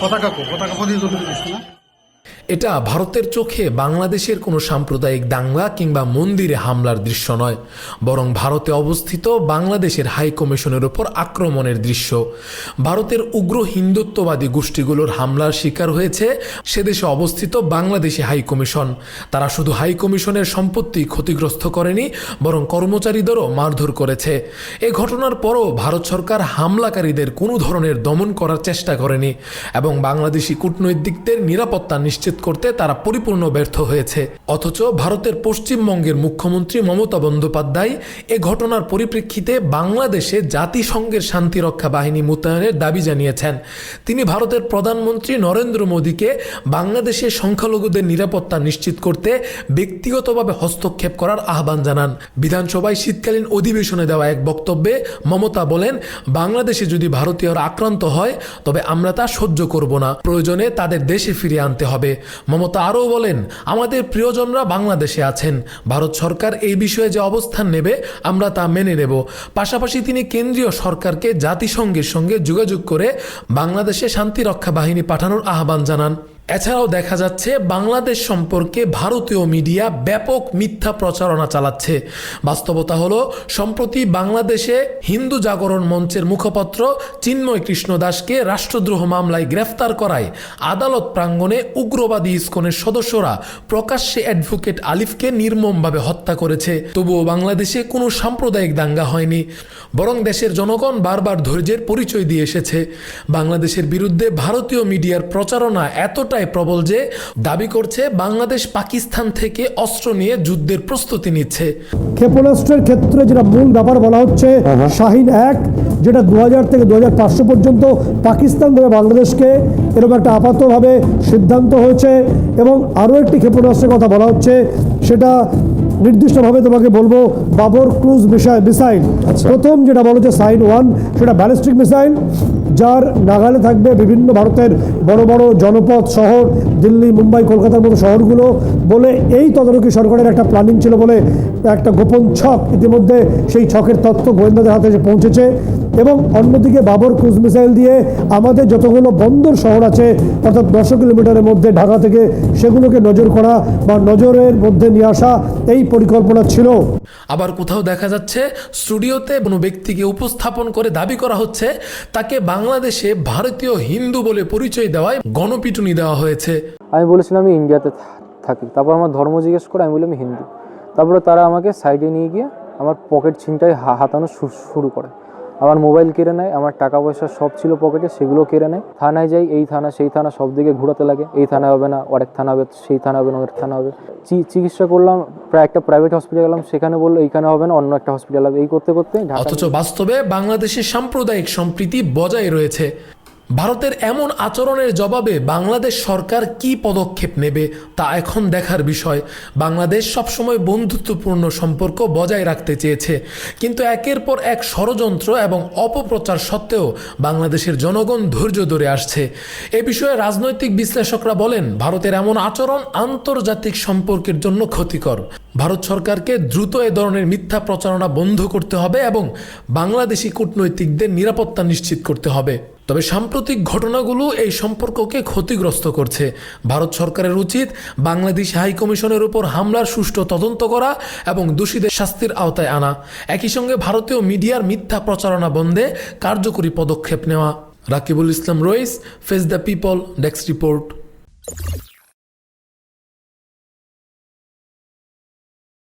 পতাকা পতাকা প্রতিদিন করতে না। এটা ভারতের চোখে বাংলাদেশের কোনো সাম্প্রদায়িক দাঙ্গা কিংবা মন্দিরে হামলার দৃশ্য নয়, বরং ভারতে অবস্থিত বাংলাদেশের হাই কমিশনের উপর আক্রমণের দৃশ্য। ভারতের উগ্র হিন্দুত্ববাদী গোষ্ঠীগুলোর হামলার শিকার হয়েছে সেদেশে অবস্থিত বাংলাদেশি হাই কমিশন। তারা শুধু হাই কমিশনের সম্পত্তি ক্ষতিগ্রস্ত করেনি, বরং কর্মচারীদেরও মারধর করেছে। এ ঘটনার পরও ভারত সরকার হামলাকারীদের কোনো ধরনের দমন করার চেষ্টা করেনি, এবং বাংলাদেশি কূটনৈতিকদের নিরাপত্তা নিশ্চিত করতে তারা পরিপূর্ণ ব্যর্থ হয়েছে। অথচ ভারতের পশ্চিমবঙ্গের মুখ্যমন্ত্রী মমতা বন্দ্যোপাধ্যায় এ ঘটনার পরিপ্রেক্ষিতে বাংলাদেশে জাতিসংঘের শান্তিরক্ষা বাহিনী মোতায়েনের দাবি জানিয়েছেন। তিনি ভারতের প্রধানমন্ত্রী নরেন্দ্র মোদীকে বাংলাদেশের সংখ্যালঘুদের নিরাপত্তা নিশ্চিত করতে ব্যক্তিগতভাবে হস্তক্ষেপ করার আহ্বান জানান। বিধানসভায় শীতকালীন অধিবেশনে দেওয়া এক বক্তব্যে মমতা বলেন, বাংলাদেশে যদি ভারতীয়রা আক্রান্ত হয়, তবে আমরা তা সহ্য করব না। প্রয়োজনে তাদের দেশে ফিরিয়ে আনতে হবে। মমতা আরও বলেন, আমাদের প্রিয়জনরা বাংলাদেশে আছেন। ভারত সরকার এই বিষয়ে যে অবস্থান নেবে, আমরা তা মেনে নেব। পাশাপাশি তিনি কেন্দ্রীয় সরকারকে জাতিসংঘের সঙ্গে যোগাযোগ করে বাংলাদেশে শান্তিরক্ষা বাহিনী পাঠানোর আহ্বান জানান। এছাড়াও দেখা যাচ্ছে বাংলাদেশ সম্পর্কে ভারতীয় মিডিয়া ব্যাপক মিথ্যা প্রচারণা চালাচ্ছে। বাস্তবতা হলো, সম্প্রতি বাংলাদেশে হিন্দু জাগরণ মঞ্চের মুখপাত্র চিন্ময় কৃষ্ণ দাসকে রাষ্ট্রদ্রোহ মামলায় গ্রেফতার করায় আদালত প্রাঙ্গণে উগ্রবাদী ইস্কনের সদস্যরা প্রকাশ্যে অ্যাডভোকেট আলিফকে নির্মমভাবে হত্যা করেছে। তবুও বাংলাদেশে কোনো সাম্প্রদায়িক দাঙ্গা হয়নি, বরং দেশের জনগণ বারবার ধৈর্যের পরিচয় দিয়ে এসেছে। বাংলাদেশের বিরুদ্ধে ভারতীয় মিডিয়ার প্রচারণা এতটাই প্রবল যে দাবি করছে বাংলাদেশ পাকিস্তান থেকে অস্ত্র নিয়ে যুদ্ধের প্রস্তুতি নিচ্ছে। ক্ষেপণাস্ত্রের ক্ষেত্রে যেটা মূল ব্যাপার বলা হচ্ছে শাহিন এক যেটা দু থেকে দুহাজার পাঁচশো পর্যন্ত পাকিস্তান ধরে বাংলাদেশকে এরকম একটা আপাতভাবে সিদ্ধান্ত হয়েছে এবং আরও একটি ক্ষেপণাস্ত্রের কথা বলা হচ্ছে সেটা নির্দিষ্টভাবে তোমাকে বলব বাবর ক্রুজ মিসাইল। মিসাইল প্রথম যেটা বলা হচ্ছে সাইন ওয়ান সেটা ব্যালিস্টিক মিসাইল। যার নাগালে থাকবে বিভিন্ন ভারতের বড় বড় জনপদ শহর, দিল্লি, মুম্বাই, কলকাতার মতো শহরগুলো বলে এই তদারকি সরকারের একটা প্ল্যানিং ছিল বলে একটা গোপন ছক ইতিমধ্যে সেই ছকের তথ্য গোয়েন্দাদের হাতে এসে পৌঁছেছে। এবং অন্যদিকে বাবর ক্রুজ মিসাইল দিয়ে আমাদের যতগুলো বন্দর শহর আছে অর্থাৎ দশ কিলোমিটারের মধ্যে ঢাকা থেকে সেগুলোকে নজর করা বা নজরের মধ্যে নিয়ে আসা এই পরিকল্পনা ছিল। আবার কোথাও দেখা যাচ্ছে স্টুডিওতে কোনো ব্যক্তিকে উপস্থাপন করে দাবি করা হচ্ছে তাকে বাংলাদেশে ভারতীয় হিন্দু বলে পরিচয় দেওয়ায় গণপিটুনি দেওয়া হয়েছে। আমি বলেছিলাম আমি ইন্ডিয়াতে থাকি। তারপর আমার ধর্ম জিজ্ঞেস করে আমি বললাম আমি হিন্দু। তারপরে তারা আমাকে সাইডে নিয়ে গিয়ে আমার পকেট ছিনটাই হা- হাতানো শুরু করে। আমার মোবাইল কেড়ে নেয় আমার টাকা পয়সা সব ছিল পকেটে সেগুলো কেড়ে নেয়। থানায় যাই এই থানা সেই থানা সব দিকে ঘুরাতে লাগে। এই থানা হবে না আরেক থানা হবে সেই থানা হবে না অনেক থানা হবে। চিকিৎসা করলাম প্রায় একটা প্রাইভেট হসপিটাল গেলাম সেখানে বলল এইখানে হবে না অন্য একটা হসপিটাল হবে। এই করতে করতে অথচ বাস্তবে বাংলাদেশের সাম্প্রদায়িক সম্প্রীতি বজায় রয়েছে। ভারতের এমন আচরণের জবাবে বাংলাদেশ সরকার কি পদক্ষেপ নেবে তা এখন দেখার বিষয়। বাংলাদেশ সবসময় বন্ধুত্বপূর্ণ সম্পর্ক বজায় রাখতে চেয়েছে। কিন্তু একের পর এক ষড়যন্ত্র এবং অপপ্রচার সত্ত্বেও বাংলাদেশের জনগণ ধৈর্য ধরে আসছে। এ বিষয়ে রাজনৈতিক বিশ্লেষকরা বলেন, ভারতের এমন আচরণ আন্তর্জাতিক সম্পর্কের জন্য ক্ষতিকর। ভারত সরকারকে দ্রুত এ ধরনের মিথ্যা প্রচারণা বন্ধ করতে হবে এবং বাংলাদেশি কূটনৈতিকদের নিরাপত্তা নিশ্চিত করতে হবে। তবে সাম্প্রতিক ঘটনাগুলো এই সম্পর্ককে ক্ষতিগ্রস্ত করছে। ভারত সরকারের উচিত বাংলাদেশ হাই কমিশনের উপর হামলার সুষ্ঠু তদন্ত করা এবং দোষীদের শাস্তির আওতায় আনা। একই সঙ্গে ভারতীয় মিডিয়ার মিথ্যা প্রচারণা বন্ধে কার্যকরী পদক্ষেপ নেওয়া। Rakibul Islam Rais, face the people, desk report.